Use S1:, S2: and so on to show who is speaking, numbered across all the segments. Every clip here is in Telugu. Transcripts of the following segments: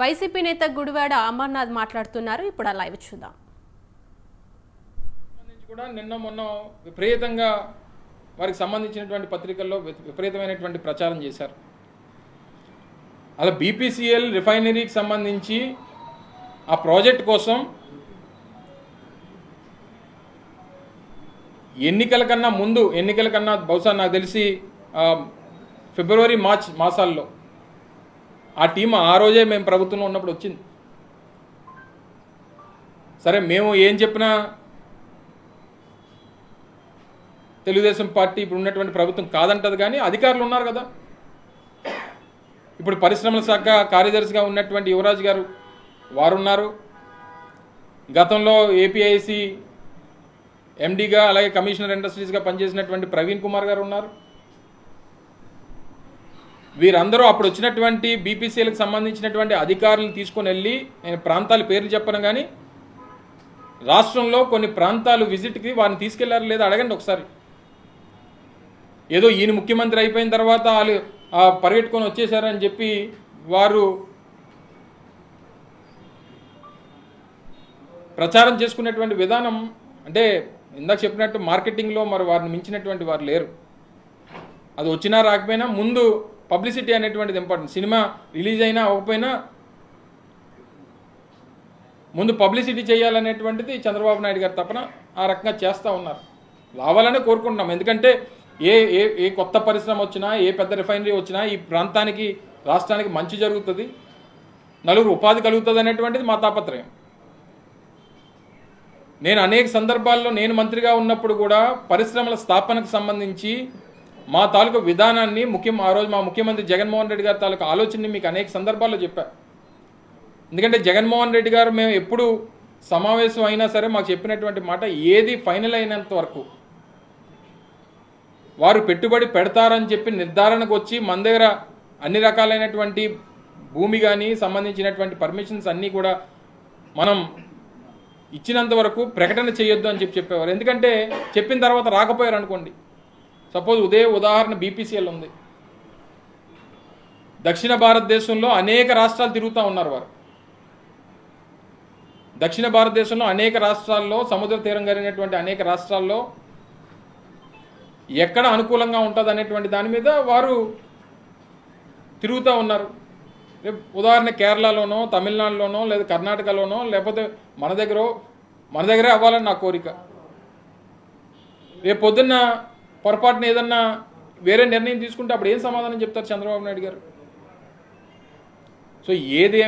S1: వైసీపీ నేత గుడివాడ అమర్నాథ్ మాట్లాడుతున్నారు. ఇప్పుడు ఆ లైవ్ చూద్దాం.
S2: కూడా నిన్న మొన్న విపరీతంగా వారికి సంబంధించినటువంటి పత్రికల్లో విపరీతమైనటువంటి ప్రచారం చేశారు. అలా బీపీసీఎల్ రిఫైనరీకి సంబంధించి ఆ ప్రాజెక్ట్ కోసం ఎన్నికల కన్నా ముందు ఎన్నికల కన్నా బహుశా నాకు తెలిసి ఫిబ్రవరి మార్చ్ మాసాల్లో ఆ టీం ఆ రోజే మేము ప్రభుత్వంలో ఉన్నప్పుడు వచ్చింది. సరే మేము ఏం చెప్పినా తెలుగుదేశం పార్టీ ఇప్పుడు ఉన్నటువంటి ప్రభుత్వం కాదంటది కానీ అధికారులు ఉన్నారు కదా. ఇప్పుడు పరిశ్రమల శాఖ కార్యదర్శిగా ఉన్నటువంటి యువరాజ్ గారు వారున్నారు. గతంలో ఏపీఐసి ఎండీగా అలాగే కమిషనర్ ఇండస్ట్రీస్గా పనిచేసినటువంటి ప్రవీణ్ కుమార్ గారు ఉన్నారు. వీరందరూ అప్పుడు వచ్చినటువంటి బీపీసీలకు సంబంధించినటువంటి అధికారులు తీసుకొని వెళ్ళి నేను ప్రాంతాల పేర్లు చెప్పను కానీ రాష్ట్రంలో కొన్ని ప్రాంతాలు విజిట్కి వారిని తీసుకెళ్ళారు లేదా అడగండి ఒకసారి. ఏదో ఈయన ముఖ్యమంత్రి అయిపోయిన తర్వాత వాళ్ళు పరిగెట్టుకొని వచ్చేసారని చెప్పి వారు ప్రచారం చేసుకునేటువంటి విధానం అంటే ఇందాక చెప్పినట్టు మార్కెటింగ్లో మరి వారిని మించినటువంటి వారు లేరు. అది వచ్చినా రాకపోయినా ముందు పబ్లిసిటీ అనేటువంటిది ఇంపార్టెంట్ సినిమా రిలీజ్ అయినా అవ్వకపోయినా ముందు పబ్లిసిటీ చేయాలనేటువంటిది చంద్రబాబు నాయుడు గారు తప్పన ఆ రకంగా చేస్తూ ఉన్నారు. రావాలనే కోరుకుంటున్నాం. ఎందుకంటే ఏ ఏ ఏ కొత్త పరిశ్రమ వచ్చినా ఏ పెద్ద రిఫైనరీ వచ్చినా ఈ ప్రాంతానికి రాష్ట్రానికి మంచి జరుగుతుంది. నలుగురు ఉపాధి కలుగుతుంది అనేటువంటిది మా తాపత్రయం. నేను అనేక సందర్భాల్లో నేను మంత్రిగా ఉన్నప్పుడు కూడా పరిశ్రమల స్థాపనకు సంబంధించి మా తాలూకు విధానాన్ని ముఖ్యం ఆ రోజు మా ముఖ్యమంత్రి జగన్మోహన్ రెడ్డి గారి తాలూకు ఆలోచనని మీకు అనేక సందర్భాల్లో చెప్పా. ఎందుకంటే జగన్మోహన్ రెడ్డి గారు మేము ఎప్పుడు సమావేశం అయినా సరే మాకు చెప్పినటువంటి మాట ఏది ఫైనల్ అయినంత వరకు. వారు పెట్టుబడి పెడతారని చెప్పి నిర్ధారణకు వచ్చి మన దగ్గర అన్ని రకాలైనటువంటి భూమి కానీ సంబంధించినటువంటి పర్మిషన్స్ అన్నీ కూడా మనం ఇచ్చినంత వరకు ప్రకటన చేయొద్దు అని చెప్పి చెప్పేవారు. ఎందుకంటే చెప్పిన తర్వాత రాకపోయారు అనుకోండి. సపోజ్ ఉదే ఉదాహరణ బీపీసీఎల్ ఉంది. దక్షిణ భారతదేశంలో అనేక రాష్ట్రాలు తిరుగుతూ ఉన్నారు వారు. దక్షిణ భారతదేశంలో అనేక రాష్ట్రాల్లో సముద్ర తీరం కలిగినటువంటి అనేక రాష్ట్రాల్లో ఎక్కడ అనుకూలంగా ఉంటుంది అనేటువంటి దాని మీద వారు తిరుగుతూ ఉన్నారు. రేపు ఉదాహరణ కేరళలోనో తమిళనాడులోనో లేదా కర్ణాటకలోనో లేకపోతే మన దగ్గర మన దగ్గరే అవ్వాలని నా కోరిక. రేపు పొద్దున్న పొరపాటున ఏదన్నా వేరే నిర్ణయం తీసుకుంటే అప్పుడు ఏం సమాధానం చెప్తారు చంద్రబాబు నాయుడు గారు? సో ఏది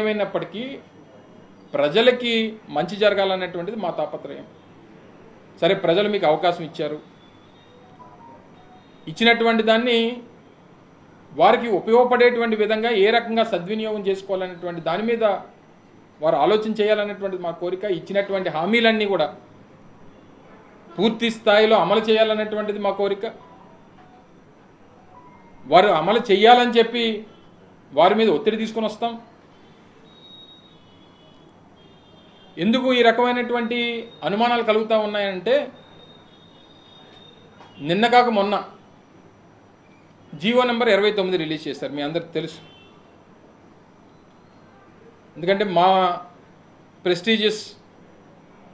S2: ప్రజలకి మంచి జరగాలనేటువంటిది మా తాపత్రయం. సరే ప్రజలు మీకు అవకాశం ఇచ్చారు. ఇచ్చినటువంటి దాన్ని వారికి ఉపయోగపడేటువంటి విధంగా ఏ రకంగా సద్వినియోగం చేసుకోవాలనేటువంటి దాని మీద వారు ఆలోచన చేయాలనేటువంటిది మా కోరిక. ఇచ్చినటువంటి హామీలన్నీ కూడా పూర్తి స్థాయిలో అమలు చేయాలనేటువంటిది మా కోరిక. వారు అమలు చేయాలని చెప్పి వారి మీద ఒత్తిడి తీసుకొని వస్తాం. ఎందుకు ఈ రకమైనటువంటి అనుమానాలు కలుగుతూ ఉన్నాయంటే నిన్న కాక మొన్న జీవో నెంబర్ ఇరవై తొమ్మిది రిలీజ్ చేశారు మీ అందరికి తెలుసు. ఎందుకంటే మా ప్రెస్టీజియస్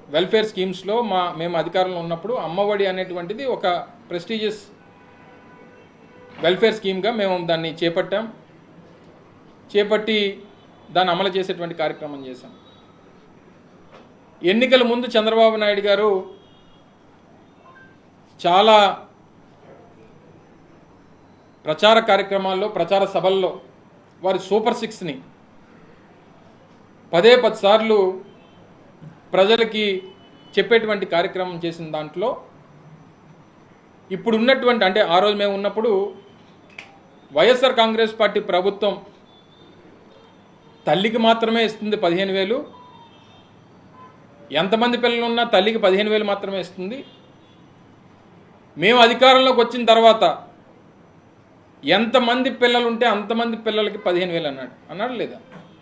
S2: వెల్ఫేర్ స్కీమ్స్లో మా మేము అధికారంలో ఉన్నప్పుడు అమ్మఒడి అనేటువంటిది ఒక ప్రెస్టీజియస్ వెల్ఫేర్ స్కీమ్గా మేము దాన్ని చేపట్టాం. చేపట్టి దాన్ని అమలు చేసేటువంటి కార్యక్రమం చేశాం. ఎన్నికల ముందు చంద్రబాబు నాయుడు గారు చాలా ప్రచార కార్యక్రమాల్లో ప్రచార సభల్లో వారి సూపర్ సిక్స్ని పదే పది సార్లు ప్రజలకి చెప్పేటువంటి కార్యక్రమం చేసిన దాంట్లో ఇప్పుడు ఉన్నటువంటి అంటే ఆ రోజు మేము ఉన్నప్పుడు వైఎస్ఆర్ కాంగ్రెస్ పార్టీ ప్రభుత్వం తల్లికి మాత్రమే ఇస్తుంది పదిహేను వేలు. ఎంతమంది పిల్లలు ఉన్నా తల్లికి పదిహేను వేలు మాత్రమే ఇస్తుంది. మేము అధికారంలోకి వచ్చిన తర్వాత ఎంతమంది పిల్లలు ఉంటే అంతమంది పిల్లలకి పదిహేను వేలు అన్నాడు. అన్నాడు లేదా?